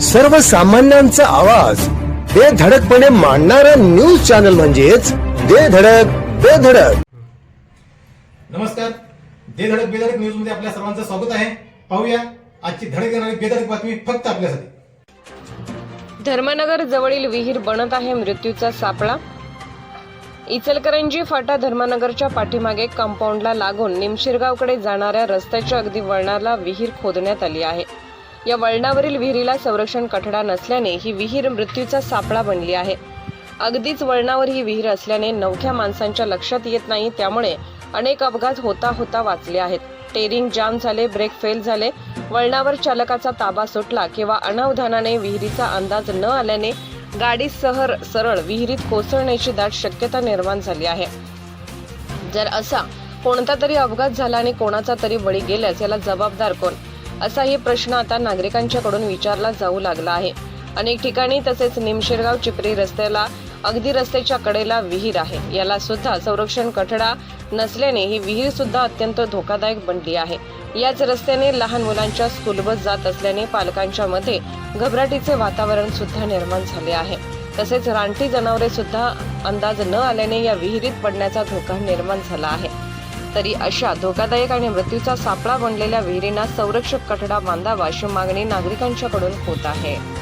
सर्वसामान्यांचा आवाज. बेधडकपणे मांडणारा न्यूज चॅनल म्हणजेच बेधडक बेधडक नमस्कार. दे धडक बेधडक न्यूजमध्ये आपल्या सर्वांचं स्वागत आहे. पाहूया आजची धडक येणारी बेधडक बातमी फक्त आपल्यासाठी. धर्मनगर जवळील विहीर बनत आहे मृत्यूचा सापळा. इचलकरंजी फाटा धर्मनगरच्या पाठीमागे कंपाऊंडला लागून निमशिरगावकडे जाणाऱ्या रस्त्याच्या अगदी वळणाला विहीर खोदण्यात आली आहे. या वळणावरील विहिरीला संरक्षण कठडा नसल्याने ही विहीर मृत्यूचा सापळा बनली आहे. अगदीच वळणावर ही विहीर असल्याने नवख्या माणसांच्या लक्षात येत नाही त्यामुळे अनेक अपघात होता होता वाचले आहेत. टेरिंग जाम झाले ब्रेक फेल झाले. वळणावर चालकाचा ताबा सुटला किंवा अनावधानाने विहिरीचा अंदाज न आल्याने गाडी सहर सरळ विहिरीत कोसळण्याची दाट शक्यता निर्माण झाली आहे. जर असा कोणता तरी अपघात झाला आणि कोणाचा तरी बळी गेल्यास याला जबाबदार कोण? असाही प्रश्न आता नागरिकांच्याकडून विचारला जाऊ लागला आहे. अनेक ठिकाणी तसेच निमशिरगाव चिपरी रस्त्याला अगदी रस्त्याच्या कडेला विहीर आहे. याला सुद्धा संरक्षण कठडा नसल्याने ही विहीर सुद्धा अत्यंत धोकादायक बनली आहे. याच रस्त्याने लहान मुलांच्या स्कूल बस जात असल्याने पालकांच्या मध्ये घबराटीचे वातावरण सुद्धा निर्माण झाले आहे. तसेच रानटी जनावरे सुद्धा अंदाज न आल्याने या विहिरीत पडण्याचा धोका निर्माण झाला आहे. तरी अशा धोकादायक आणि मृत्यूचा सापळा बनलेल्या विहिरींना संरक्षक कठडा बांधावा अशी मागणी नागरिकांच्याकडून होत आहे.